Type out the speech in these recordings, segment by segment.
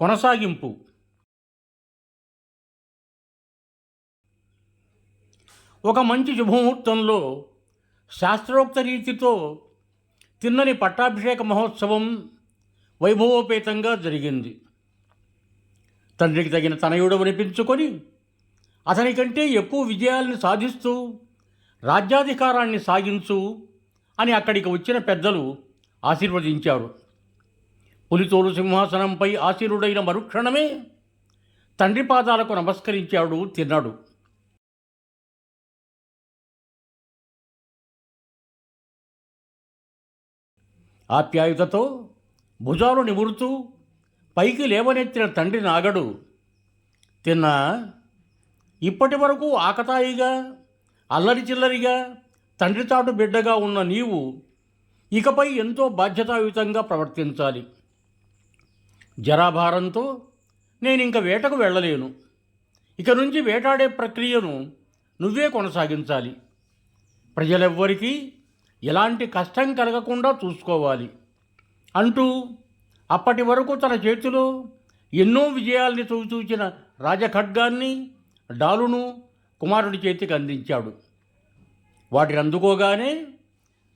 కొనసాగింపు. ఒక మంచి శుభముహూర్తంలో శాస్త్రోక్త రీతితో తిన్నని పట్టాభిషేక మహోత్సవం వైభవోపేతంగా జరిగింది. తండ్రికి తగిన తనయుడవనిపించుకొని అతని కంటే ఎక్కువ విజయాల్ని సాధిస్తూ రాజ్యాధికారాన్ని సాగించు అని అక్కడికి వచ్చిన పెద్దలు ఆశీర్వదించారు. పులితోలు సింహాసనంపై ఆశీరుడైన మరుక్షణమే తండ్రి పాదాలకు నమస్కరించాడు తిన్నాడు. ఆప్యాయుతతో భుజాలు నిమురుతూ పైకి లేవనెత్తిన తండ్రి నాగడు తిన్నా ఇప్పటి వరకు ఆకతాయిగా అల్లరి చిల్లరిగా తండ్రి తాటు బిడ్డగా ఉన్న నీవు ఇకపై ఎంతో బాధ్యతాయుతంగా ప్రవర్తించాలి. జరాభారంతో నేను ఇంక వేటకు వెళ్ళలేను. ఇక నుంచి వేటాడే ప్రక్రియను నువ్వే కొనసాగించాలి. ప్రజలెవ్వరికీ ఎలాంటి కష్టం కలగకుండా చూసుకోవాలి. అంటూ అప్పటి వరకు తన చేతిలో ఎన్నో విజయాల్ని చూచూచిన రాజఖడ్గాన్ని డాలును కుమారుడి చేతికి అందించాడు. వాటిని అందుకోగానే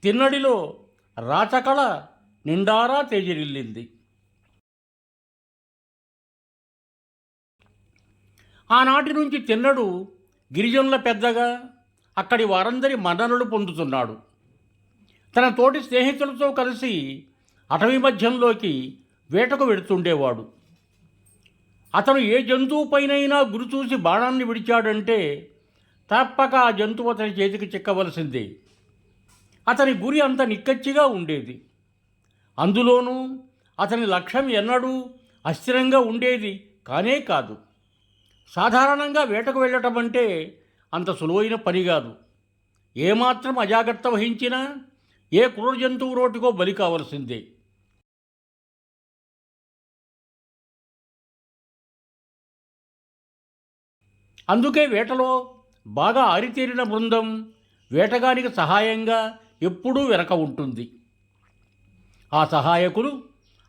తిన్నడిలో రాచకళ నిండారా తేజరిల్లింది. ఆనాటి నుంచి తిన్నడు గిరిజనుల పెద్దగా అక్కడి వారందరి మన్ననలు పొందుతున్నాడు. తన తోటి స్నేహితులతో కలిసి అటవీ మధ్యంలోకి వేటకు వెడుతుండేవాడు. అతను ఏ జంతువుపైనైనా గురి చూసి బాణాన్ని విడిచాడంటే తప్పక ఆ జంతువు అతని చేతికి చిక్కవలసిందే. అతని గురి అంత నిక్కచ్చిగా ఉండేది. అందులోనూ అతని లక్ష్యం ఎన్నడూ అస్థిరంగా ఉండేది కానే కాదు. సాధారణంగా వేటకు వెళ్ళటం అంటే అంత సులువైన పని కాదు. ఏమాత్రం అజాగ్రత్త వహించినా ఏ క్రూర జంతువు రోటికో బలి కావలసిందే. అందుకే వేటలో బాగా ఆరితేరిన బృందం వేటగానికి సహాయంగా ఎప్పుడూ వెనక ఉంటుంది. ఆ సహాయకులు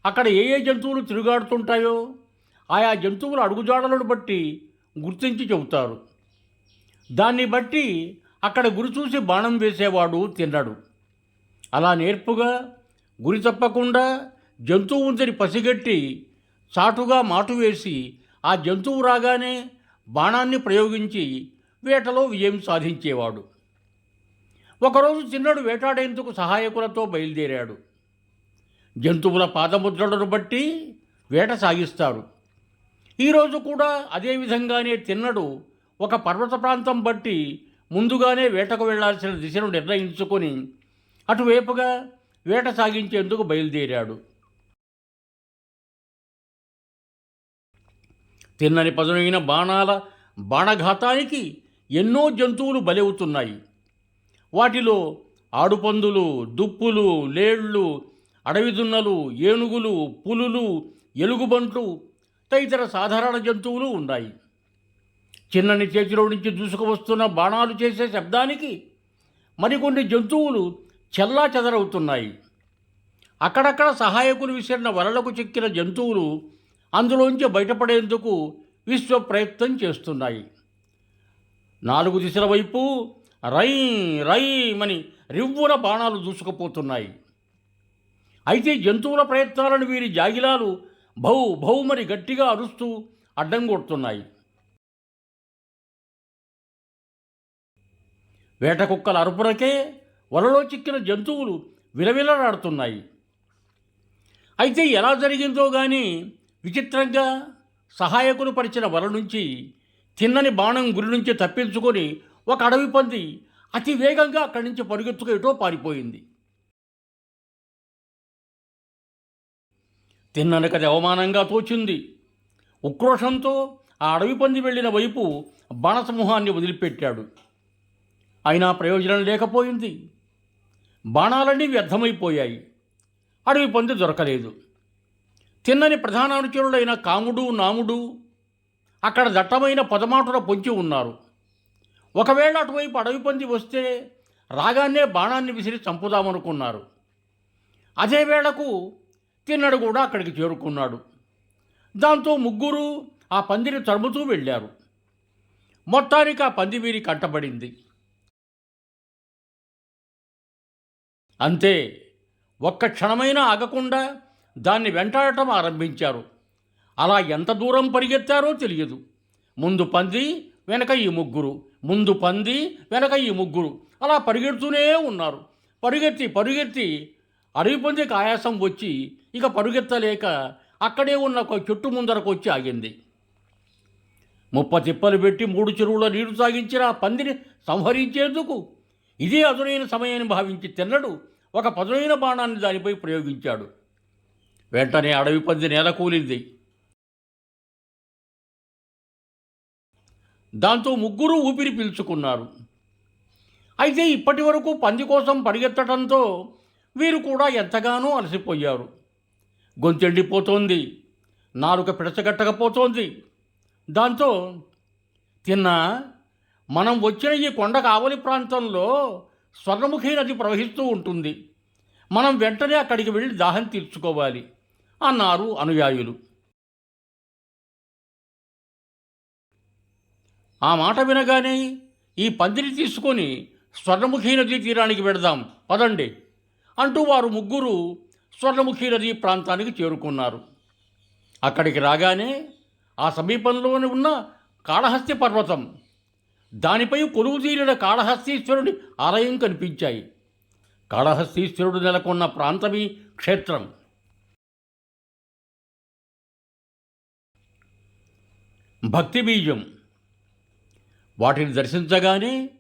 అక్కడ ఏ ఏ జంతువులు తిరుగాడుతుంటాయో ఆయా జంతువుల అడుగుజాడలను బట్టి గుర్తించి చెబుతారు. దాన్ని బట్టి అక్కడ గురి చూసి బాణం వేసేవాడు తిన్నాడు అలా నేర్పుగా గురి తప్పకుండా జంతువు ఉందని పసిగట్టి చాటుగా మాటు వేసి ఆ జంతువు రాగానే బాణాన్ని ప్రయోగించి వేటలో విజయం సాధించేవాడు. ఒకరోజు చిన్నడు వేటాడేందుకు సహాయకులతో బయలుదేరాడు. జంతువుల పాదముద్రలను బట్టి వేట సాగిస్తారు. ఈరోజు కూడా అదే విధంగానే తిన్నడు. ఒక పర్వత ప్రాంతం బట్టి ముందుగానే వేటకు వెళ్ళాల్సిన దిశను నిర్ణయించుకొని అటువైపుగా వేట సాగించేందుకు బయలుదేరాడు. తిన్నని పదునైన బాణాల బాణఘాతానికి ఎన్నో జంతువులు బలవుతున్నాయి. వాటిలో ఆడుపందులు దుప్పులు లేళ్ళు అడవిదున్నలు ఏనుగులు పులులు ఎలుగుబంట్లు తదితర సాధారణ జంతువులు ఉన్నాయి. చిన్నని చేతిలో నుంచి దూసుకువస్తున్న బాణాలు చేసే శబ్దానికి మరికొన్ని జంతువులు చెల్లా చెదరవుతున్నాయి. అక్కడక్కడ సహాయకులు విసిరిన వలలకు చిక్కిన జంతువులు అందులోంచి బయటపడేందుకు విశ్వ ప్రయత్నం చేస్తున్నాయి. నాలుగు దిశల వైపు రై రైమని రివ్వున బాణాలు దూసుకుపోతున్నాయి. అయితే జంతువుల ప్రయత్నాలను వీరి జాగిలాలు భౌ భౌమరి గట్టిగా అరుస్తూ అడ్డం కొడుతున్నాయి. వేట కుక్కల అరుపులకే వలలో చిక్కిన జంతువులు విలవిలలాడుతున్నాయి. అయితే ఎలా జరిగిందో కానీ విచిత్రంగా సహాయకులు పరిచిన వల నుంచి తిన్నని బాణం గురి నుంచి తప్పించుకొని ఒక అడవి పంది అతి వేగంగా అక్కడి నుంచి పరుగెత్తుకు ఎటో పారిపోయింది. తిన్ననకది అవమానంగా తోచింది. ఉక్రోషంతో ఆ అడవి పంది వెళ్ళిన వైపు బాణసమూహాన్ని వదిలిపెట్టాడు. అయినా ప్రయోజనం లేకపోయింది. బాణాలన్నీ వ్యర్థమైపోయాయి. అడవి పంది దొరకలేదు. తిన్నని ప్రధాన అనుచరుడైన కాముడు నాముడు అక్కడ దట్టమైన పదమాటున పొంచి ఉన్నారు. ఒకవేళ అటువైపు అడవి పంది వస్తే రాగానే బాణాన్ని విసిరి చంపుదామనుకున్నారు. అదే వేళకు తిన్నడు కూడా అక్కడికి చేరుకున్నాడు. దాంతో ముగ్గురు ఆ పందిని తరుముతూ వెళ్ళారు. మొత్తానికి ఆ పంది వీరి కంటబడింది అంతే ఒక్క క్షణమైనా ఆగకుండా దాన్ని వెంటాడటం ఆరంభించారు. అలా ఎంత దూరం పరిగెత్తారో తెలియదు. ముందు పంది వెనక ఈ ముగ్గురు. ముందు పంది వెనక ఈ ముగ్గురు. అలా పరిగెడుతూనే ఉన్నారు. పరిగెత్తి పరిగెత్తి అడవి పందికి ఆయాసం వచ్చి ఇక పరుగెత్తలేక అక్కడే ఉన్న ఒక చెట్టు ముందరకు వచ్చి ఆగింది. ముప్ప తిప్పలు పెట్టి మూడు చెరువుల నీరు సాగించిన ఆ పందిని సంహరించేందుకు ఇదే అదునైన సమయాన్ని భావించి తిన్నడు ఒక పదునైన బాణాన్ని దానిపై ప్రయోగించాడు. వెంటనే అడవి పంది నేల కూలింది. దాంతో ముగ్గురు ఊపిరి పీల్చుకున్నారు. అయితే ఇప్పటి వరకు పంది కోసం పరిగెత్తడంతో వీరు కూడా ఎంతగానో అలసిపోయారు. గొంతెండిపోతోంది. నాలుక పిడచగట్టకపోతోంది. దాంతో తిన్నా మనం వచ్చిన ఈ కొండ కావలి ప్రాంతంలో స్వర్ణముఖి నది ప్రవహిస్తూ ఉంటుంది. మనం వెంటనే అక్కడికి వెళ్ళి దాహం తీర్చుకోవాలి అన్నారు అనుయాయులు. ఆ మాట వినగానే ఈ పందిరి తీసుకొని స్వర్ణముఖి నదీ తీరానికి వెడదాం పదండి. అంటూ వారు ముగ్గురు స్వర్ణముఖి నదీ ప్రాంతానికి చేరుకున్నారు. అక్కడికి రాగానే ఆ సమీపంలోనే ఉన్న కాళహస్తి పర్వతం దానిపై కొలువు తీరిన కాళహస్తీశ్వరుడి ఆలయం కనిపించాయి. కాళహస్తీశ్వరుడు నెలకొన్న ప్రాంతమీ క్షేత్రం. భక్తి బీజం. వాటిని దర్శించగానే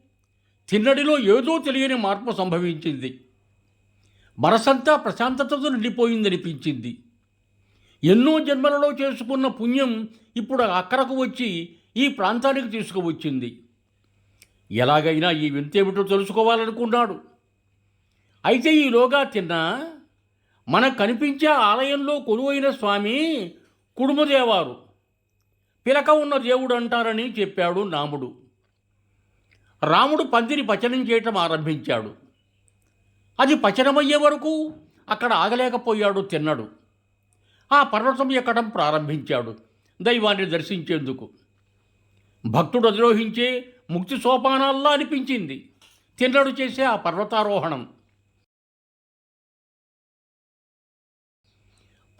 తిన్నడిలో ఏదో తెలియని మార్పు సంభవించింది. మనసంతా ప్రశాంతతతో నిండిపోయిందనిపించింది. ఎన్నో జన్మలలో చేసుకున్న పుణ్యం ఇప్పుడు అక్కడకు వచ్చి ఈ ప్రాంతానికి తీసుకువచ్చింది. ఎలాగైనా ఈ వింతేమిటో తెలుసుకోవాలనుకున్నాడు. అయితే ఈలోగా తిన్న మనకు కనిపించే ఆలయంలో కొలువైన స్వామి కుడుమదేవారు. పిలక ఉన్న దేవుడు అంటారని చెప్పాడు నాముడు. రాముడు పందిని పచనం చేయటం ఆరంభించాడు. అది పచనమయ్యే వరకు అక్కడ ఆగలేకపోయాడు తిన్నడు. ఆ పర్వతం ఎక్కడం ప్రారంభించాడు దైవాన్ని దర్శించేందుకు. భక్తుడు అధిరోహించే ముక్తి సోపానాల్లా అనిపించింది. తిన్నడు చేసే ఆ పర్వతారోహణం.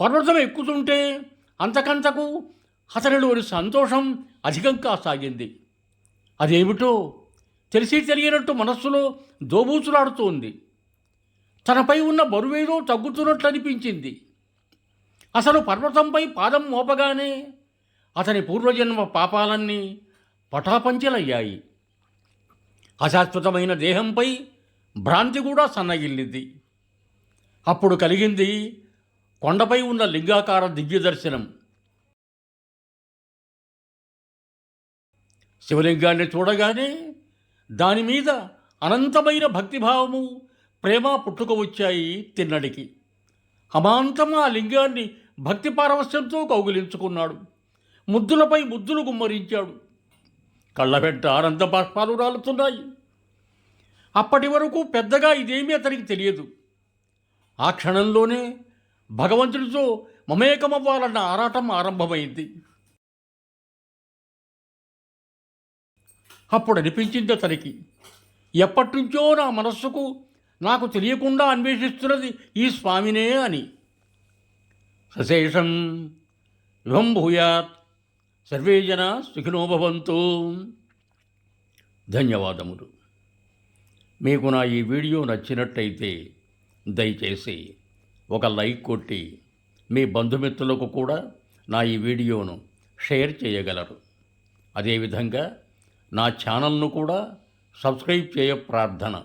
పర్వతం ఎక్కుతుంటే అంతకంతకు అతనిలోని సంతోషం అధికంగా సాగింది అదేమిటో తెలిసి తెలియనట్టు మనస్సులో దోబూచులాడుతోంది. తనపై ఉన్న బరువేదో తగ్గుతున్నట్లు అనిపించింది. అసలు పర్వతంపై పాదం మోపగానే అతని పూర్వజన్మ పాపాలన్నీ పటాపంచలయ్యాయి. అశాశ్వతమైన దేహంపై భ్రాంతి కూడా సన్నగిల్లింది. అప్పుడు కలిగింది కొండపై ఉన్న లింగాకార దివ్యదర్శనం. శివలింగాన్ని చూడగానే దాని మీద అనంతమైన భక్తిభావము ప్రేమ పుట్టుక వచ్చాయి తిన్నడికి. అమాంతం ఆ లింగాన్ని భక్తి పారవశ్యంతో కౌగిలించుకున్నాడు. ముద్దులపై ముద్దులు గుమ్మరించాడు. కళ్ళ వెంట ఆనంద బాష్పాలు రాలుతున్నాయి. అప్పటి వరకు పెద్దగా ఇదేమీ అతనికి తెలియదు. ఆ క్షణంలోనే భగవంతుడితో మమేకమవ్వాలన్న ఆరాటం ఆరంభమైంది. అప్పుడు అనిపించింది అతనికి. ఎప్పటినుంచో నా మనస్సుకు నాకు తెలియకుండా అన్వేషిస్తున్నది ఈ స్వామినే అని. సశేషం విభం భూయాత్. సర్వే జన సుఖినోభవంతు ధన్యవాదములు. మీకు నా ఈ వీడియో నచ్చినట్టయితే దయచేసి ఒక లైక్ కొట్టి మీ బంధుమిత్రులకు కూడా నా ఈ వీడియోను షేర్ చేయగలరు. అదేవిధంగా నా ఛానల్ను కూడా సబ్స్క్రైబ్ చేయ ప్రార్థన.